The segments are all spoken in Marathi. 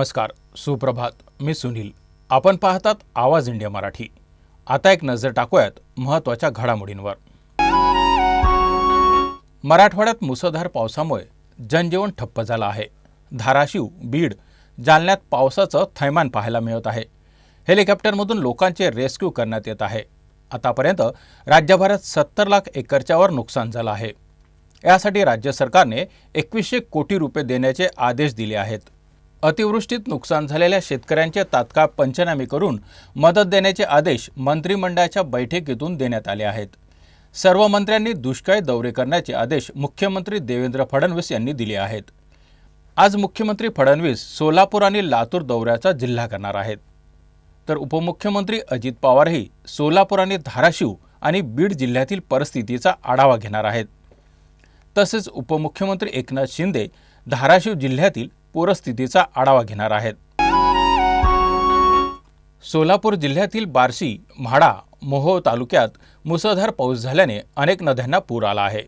नमस्कार सुप्रभात. मी सुनील. आपण पाहतात आवाज इंडिया मराठी. आता एक नजर टाकूयात महत्त्वाच्या घडामोडींवर. मराठवाड्यात मुसळधार पावसामुळे जनजीवन ठप्प झालं आहे. धाराशिव बीड जालन्यात पावसाचं थैमान पाहायला मिळत आहे. हेलिकॉप्टरमधून लोकांचे रेस्क्यू करण्यात येत आहे. आतापर्यंत राज्यभरात सत्तर लाख एकरच्यावर नुकसान झालं आहे. यासाठी राज्य सरकारने एकवीसशे कोटी रुपये देण्याचे आदेश दिले आहेत. अतिवृष्टीत नुकसान झालेल्या शेतकऱ्यांचे तात्काळ पंचनामे करून मदत देण्याचे आदेश मंत्रिमंडळाच्या बैठकीतून देण्यात आले आहेत. सर्व मंत्र्यांनी दुष्काळी दौरे करण्याचे आदेश मुख्यमंत्री देवेंद्र फडणवीस यांनी दिले आहेत. आज मुख्यमंत्री फडणवीस सोलापूर आणि लातूर दौऱ्याचा जिल्हा करणार आहेत. तर उपमुख्यमंत्री अजित पवारही सोलापूर आणि धाराशिव आणि बीड जिल्ह्यातील परिस्थितीचा आढावा घेणार आहेत. तसेच उपमुख्यमंत्री एकनाथ शिंदे धाराशिव जिल्ह्यातील पूरस्थितीचा आढावा घेणार आहेत. सोलापूर जिल्ह्यातील बार्शी म्हाडा मोहोळ तालुक्यात मुसळधार पाऊस झाल्याने अनेक नद्यांना पूर आला आहे.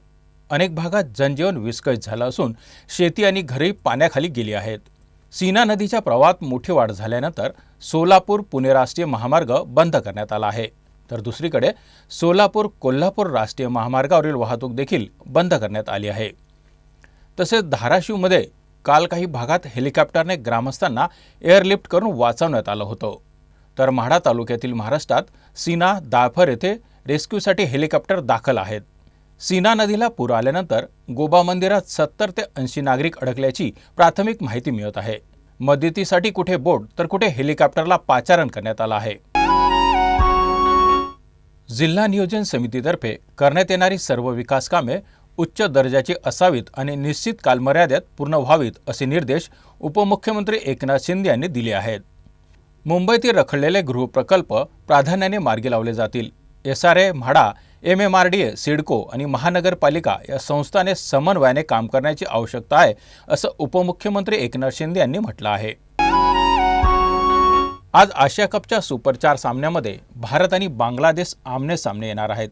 अनेक भागात जनजीवन विस्कळीत झालं असून शेती आणि घरे पाण्याखाली गेली आहेत. सीना नदीच्या प्रवाहात मोठी वाढ झाल्यानंतर सोलापूर पुणे राष्ट्रीय महामार्ग बंद करण्यात आला आहे. तर दुसरीकडे सोलापूर कोल्हापूर राष्ट्रीय महामार्गावरील वाहतूक देखील बंद करण्यात आली आहे. तसेच धाराशिवमध्ये काल काही भागात हेलिकॉप्टरने ग्रामस्थांना एअरलिफ्ट करून वाचवण्यात आलं होतं. तर म्हाडा तालुक्यातील महाराष्ट्रात सीना दाळफर येथे रेस्क्यूसाठी हेलिकॉप्टर दाखल आहेत. सीना नदीला पूर आल्यानंतर गोबा मंदिरात सत्तर ते ऐंशी नागरिक अडकल्याची प्राथमिक माहिती मिळत आहे. मदतीसाठी कुठे बोट तर कुठे हेलिकॉप्टरला पाचारण करण्यात आलं आहे. जिल्हा नियोजन समितीतर्फे करण्यात येणारी सर्व विकास कामे उच्च दर्जाची असावीत आणि निश्चित कालमर्यादेत पूर्ण व्हावीत असे निर्देश उपमुख्यमंत्री एकनाथ शिंदे यांनी दिले आहेत. मुंबईतील रखडलेले गृहप्रकल्प प्राधान्याने मार्गी लावले जातील. S R A MHADA M M R D A CIDCO आणि महानगरपालिका या संस्थाने समन्वयाने काम करण्याची आवश्यकता आहे असं उपमुख्यमंत्री एकनाथ शिंदे यांनी म्हटलं आहे. आज आशिया कपच्या सुपर चार सामन्यामध्ये भारत आणि बांगलादेश आमने सामने येणार आहेत.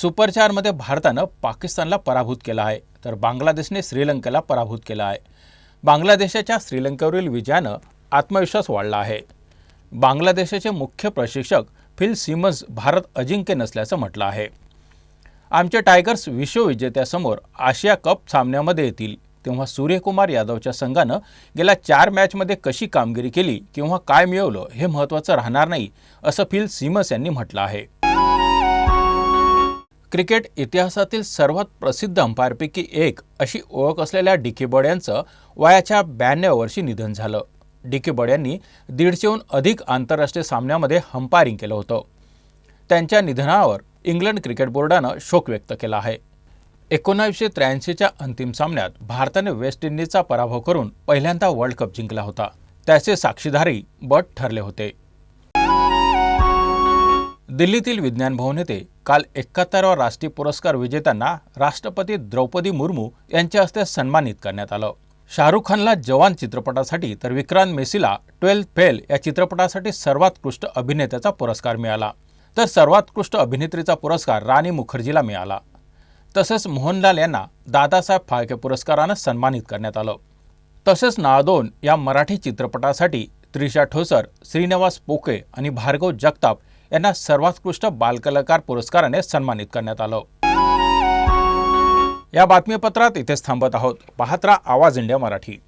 सुपर चारमध्ये भारतानं पाकिस्तानला पराभूत केला आहे तर बांगलादेशने श्रीलंकेला पराभूत केला आहे. बांगलादेशाच्या श्रीलंकेवरील विजयानं आत्मविश्वास वाढला आहे. बांगलादेशाचे मुख्य प्रशिक्षक फिल सिमन्स भारत अजिंक्य नसल्याचं म्हटलं आहे. आमचे टायगर्स विश्वविजेत्यासमोर आशिया कप सामन्यामध्ये येतील तेव्हा सूर्यकुमार यादवच्या संघानं गेल्या चार मॅचमध्ये कशी कामगिरी केली किंवा काय मिळवलं हे महत्त्वाचं राहणार नाही असं फिल सिमन्स यांनी म्हटलं आहे. क्रिकेट इतिहासातील सर्वात प्रसिद्ध अंपायरपैकी एक अशी ओळख असलेल्या डिकी बर्ड यांचं वयाच्या ब्याण्णव वर्षी निधन झालं. डिकी बर्ड यांनी दीडशेहून अधिक आंतरराष्ट्रीय सामन्यामध्ये हंपायरिंग केलं होतं. त्यांच्या निधनावर इंग्लंड क्रिकेट बोर्डानं शोक व्यक्त केला आहे. एकोणावीसशे त्र्याऐंशीच्या अंतिम सामन्यात भारताने वेस्ट इंडिजचा पराभव करून पहिल्यांदा वर्ल्ड कप जिंकला होता. त्याचे साक्षीधारी बट ठरले होते. दिल्लीतील विज्ञान भवन येथे काल एकाहत्तरावा राष्ट्रीय पुरस्कार विजेत्यांना राष्ट्रपती द्रौपदी मुर्मू यांच्या हस्ते सन्मानित करण्यात आलं. शाहरुख खानला जवान चित्रपटासाठी तर विक्रांत मेसीला ट्वेल्थ फेल या चित्रपटासाठी सर्वोत्कृष्ट अभिनेत्याचा पुरस्कार मिळाला. तर सर्वोत्कृष्ट अभिनेत्रीचा पुरस्कार राणी मुखर्जीला मिळाला. तसेच मोहनलाल यांना दादासाहेब फाळके पुरस्कारानं सन्मानित करण्यात आलं. तसेच नाळदोन या मराठी चित्रपटासाठी त्रिशा ठोसर श्रीनिवास पोके आणि भार्गव जगताप यांना सर्वोत्कृष्ट बालकलाकार पुरस्काराने सन्मानित करण्यात आलं. या बातमीपत्रात इथेच थांबत आहोत. पाहत्रा आवाज इंडिया मराठी.